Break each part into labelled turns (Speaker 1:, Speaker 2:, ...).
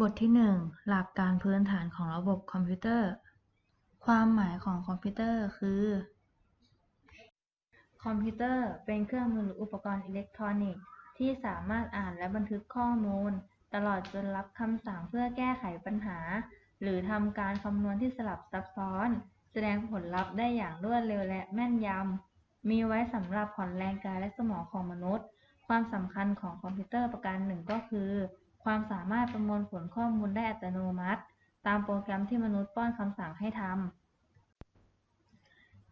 Speaker 1: บทที่1หลักการพื้นฐานของระบบคอมพิวเตอร์ ความหมายของคอมพิวเตอร์คือ คอมพิวเตอร์เป็นเครื่องมือหรืออุปกรณ์อิเล็กทรอนิกส์ที่สามารถอ่านและบันทึกข้อมูล ตลอดจนรับคำสั่งเพื่อแก้ไขปัญหา หรือทำการคำนวณที่สลับซับซ้อน แสดงผลลัพธ์ได้อย่างรวดเร็วและแม่นยำ มีไว้สำหรับผ่อนแรงกายและสมองของมนุษย์ ความสำคัญของคอมพิวเตอร์ประการหนึ่งก็คือ ความสามารถประมวลผลข้อมูลได้อัตโนมัติ ตามโปรแกรมที่มนุษย์ป้อนคำสั่งให้ทำ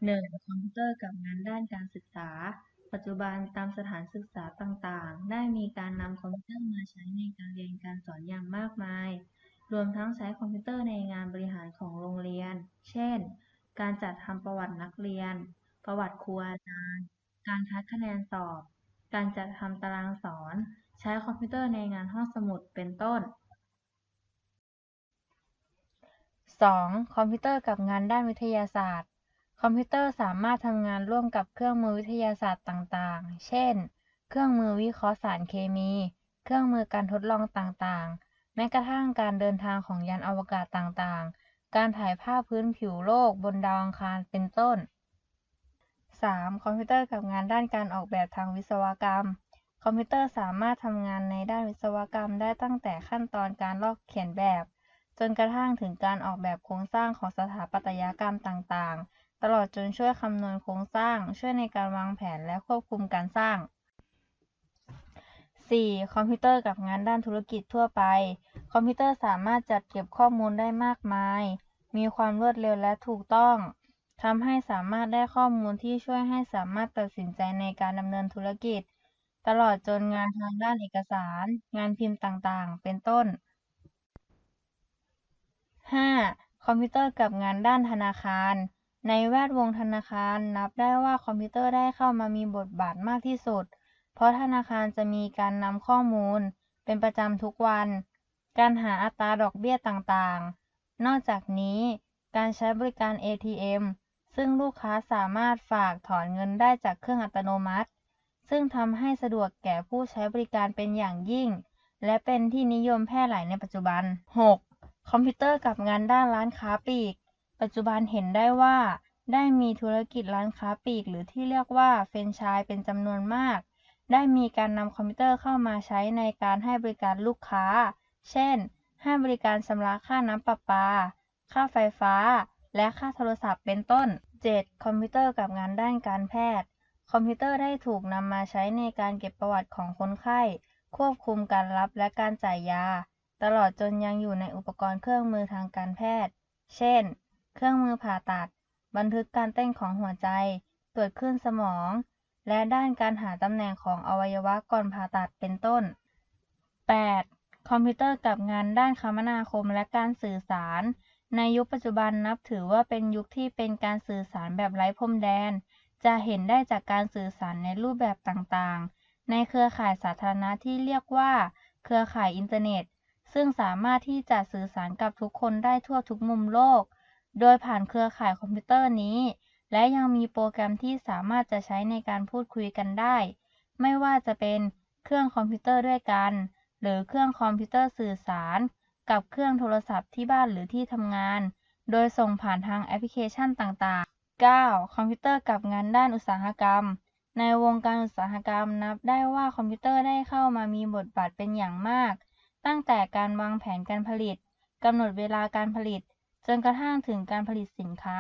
Speaker 1: 1. คอมพิวเตอร์กับงานด้านการศึกษา ปัจจุบันตามสถานศึกษาต่างๆ ได้มีการนำคอมพิวเตอร์มาใช้ในการเรียนการสอนอย่างมากมาย รวมทั้งใช้คอมพิวเตอร์ในงานบริหารของโรงเรียน เช่น การจัดทำประวัตินักเรียน ประวัติครูอาจารย์ การคัดคะแนนสอบ การจัดทำตารางสอน ใช้คอมพิวเตอร์ในงานห้องสมุด เป็นต้น 2. คอมพิวเตอร์กับงานด้านวิทยาศาสตร์ คอมพิวเตอร์สามารถทำงานร่วมกับเครื่องมือวิทยาศาสตร์ต่างๆ เช่น เครื่องมือวิเคราะห์สารเคมี เครื่องมือการทดลองต่างๆ แม้กระทั่งการเดินทางของยานอวกาศต่างๆ การถ่ายภาพพื้นผิวโลกบนดาวอังคาร เป็นต้น 3. คอมพิวเตอร์กับงานด้านการออกแบบทางวิศวกรรม คอมพิวเตอร์สามารถทำงานในด้านวิศวกรรมได้ตั้งแต่ขั้นตอนการลอกเขียนแบบ จนกระทั่งถึงการออกแบบโครงสร้างของสถาปัตยกรรมต่าง ๆ ตลอดจนช่วยคำนวณโครงสร้าง ช่วยในการวางแผนและควบคุมการสร้าง 4. คอมพิวเตอร์กับงานด้านธุรกิจทั่วไป คอมพิวเตอร์สามารถจัดเก็บข้อมูลได้มากมาย มีความรวดเร็วและถูกต้องทำให้สามารถได้ข้อมูลที่ช่วยให้สามารถตัดสินใจในการดำเนินธุรกิจ ตลอดจนงานทางด้านเอกสาร งานพิมพ์ต่างๆ เป็นต้น 5. คอมพิวเตอร์กับงานด้านธนาคาร ในแวดวงธนาคารนับได้ว่าคอมพิวเตอร์ได้เข้ามามีบทบาทมากที่สุด เพราะธนาคารจะมีการนำข้อมูล เป็นประจำทุกวัน การหาอัตราดอกเบี้ยต่างๆ นอกจากนี้การใช้บริการ ATM ซึ่งลูกค้าสามารถฝากถอนเงินได้จากเครื่องอัตโนมัติ ซึ่งทำให้สะดวกแก่ผู้ใช้บริการเป็นอย่างยิ่ง และเป็นที่นิยมแพร่หลายในปัจจุบัน 6. คอมพิวเตอร์กับงานด้านร้านค้าปลีก ปัจจุบันเห็นได้ว่า ได้มีธุรกิจร้านค้าปลีก หรือที่เรียกว่าแฟรนไชส์เป็นจำนวนมาก ได้มีการนำคอมพิวเตอร์เข้ามาใช้ในการให้บริการลูกค้า เช่น ให้บริการชำระค่าน้ำประปา ค่าไฟฟ้า และค่าโทรศัพท์เป็นต้น 7. คอมพิวเตอร์กับงานด้านการแพทย์ คอมพิวเตอร์ได้ถูกนำมาใช้ในการเก็บประวัติของคนไข้ ควบคุมการรับและการจ่ายยา ตลอดจนยังอยู่ในอุปกรณ์เครื่องมือทางการแพทย์ เช่น เครื่องมือผ่าตัด บันทึกการเต้นของหัวใจ ตรวจคลื่นสมอง และด้านการหาตำแหน่งของอวัยวะก่อนผ่าตัดเป็นต้น 8. คอมพิวเตอร์กับงานด้านคมนาคมและการสื่อสาร ในยุคปัจจุบันนับถือว่าเป็นยุคที่เป็นการสื่อสารแบบไร้พรมแดน จะเห็นได้จากการสื่อสารในรูปแบบต่าง ๆ ในเครือข่ายสาธารณะที่เรียกว่า เครือข่ายอินเทอร์เน็ต ซึ่งสามารถที่จะสื่อสารกับทุกคนได้ทั่วทุกมุมโลก โดยผ่านเครือข่ายคอมพิวเตอร์นี้ และยังมีโปรแกรมที่สามารถจะใช้ในการพูดคุยกันได้ ไม่ว่าจะเป็นเครื่องคอมพิวเตอร์ด้วยกัน หรือเครื่องคอมพิวเตอร์สื่อสาร กับเครื่องโทรศัพท์ที่บ้านหรือที่ทำงาน โดยส่งผ่านทางแอปพลิเคชันต่าง ๆ 9. คอมพิวเตอร์กับงานด้านอุตสาหกรรม ในวงการอุตสาหกรรม นับได้ว่าคอมพิวเตอร์ได้เข้ามามีบทบาทเป็นอย่างมาก ตั้งแต่การวางแผนการผลิต กำหนดเวลาการผลิต จนกระทั่งถึงการผลิตสินค้า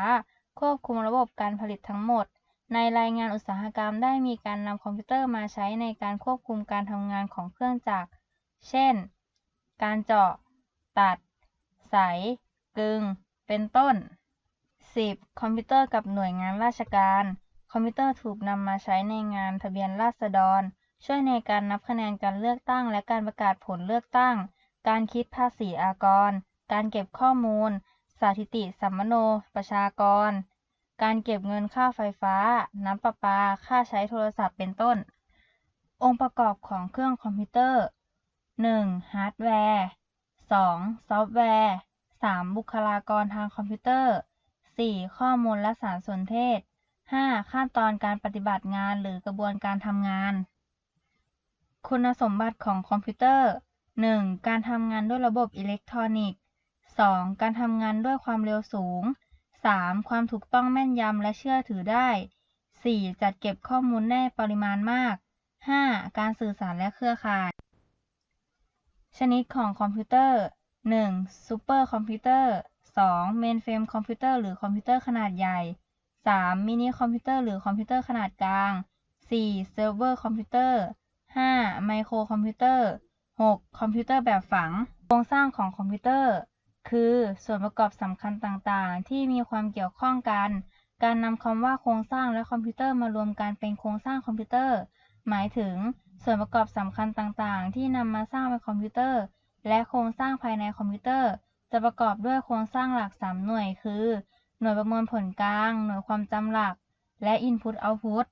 Speaker 1: ควบคุมระบบการผลิตทั้งหมด ในรายงานอุตสาหกรรมได้มีการนำคอมพิวเตอร์มาใช้ในการควบคุมการทำงานของเครื่องจักร เช่น การเจาะ ตัด ใส กึง เป็นต้น 10. คอมพิวเตอร์กับหน่วยงานราชการ คอมพิวเตอร์ถูกนำมาใช้ในงานทะเบียนราษฎร ช่วยในการนับคะแนนการเลือกตั้ง และการประกาศผลเลือกตั้ง การคิดภาษีอากร การเก็บข้อมูล สถิติสัมมโน ประชากร การเก็บเงินค่าไฟฟ้า น้ำประปา ค่าใช้โทรศัพท์เป็นต้น องค์ประกอบของเครื่องคอมพิวเตอร์ 1. ฮาร์ดแวร์ 2. ซอฟต์แวร์ 3. บุคลากรทางคอมพิวเตอร์ 4. ข้อมูลและสารสนเทศ 5. ขั้นตอนการปฏิบัติงานหรือกระบวนการทำงาน คุณสมบัติของคอมพิวเตอร์ 1. การทำงานด้วยระบบอิเล็กทรอนิกส์ 2. การทำงานด้วยความเร็วสูง 3. ความถูกต้องแม่นยำและเชื่อถือได้ 4. จัดเก็บข้อมูลได้ปริมาณมาก 5. การสื่อสารและเครือข่าย ชนิดของคอมพิวเตอร์ 1. ซูเปอร์คอมพิวเตอร์ 2. เมนเฟรมคอมพิวเตอร์หรือคอมพิวเตอร์ขนาดใหญ่ 3. มินิคอมพิวเตอร์หรือคอมพิวเตอร์ขนาดกลาง 4. เซิร์ฟเวอร์คอมพิวเตอร์ 5. ไมโครคอมพิวเตอร์ 6. คอมพิวเตอร์แบบฝัง โครงสร้างของคอมพิวเตอร์ คือส่วนประกอบสำคัญต่างๆ ที่มีความเกี่ยวข้องกัน การนำคำว่าโครงสร้างและคอมพิวเตอร์มารวมกันเป็นโครงสร้างคอมพิวเตอร์ หมายถึง ส่วนประกอบสำคัญต่างๆ ที่นำมาสร้างเป็นคอมพิวเตอร์ และโครงสร้างภายในคอมพิวเตอร์ จะประกอบด้วยโครงสร้างหลัก 3 หน่วย คือ หน่วยประมวลผลกลาง หน่วยความจำหลัก และ Input Output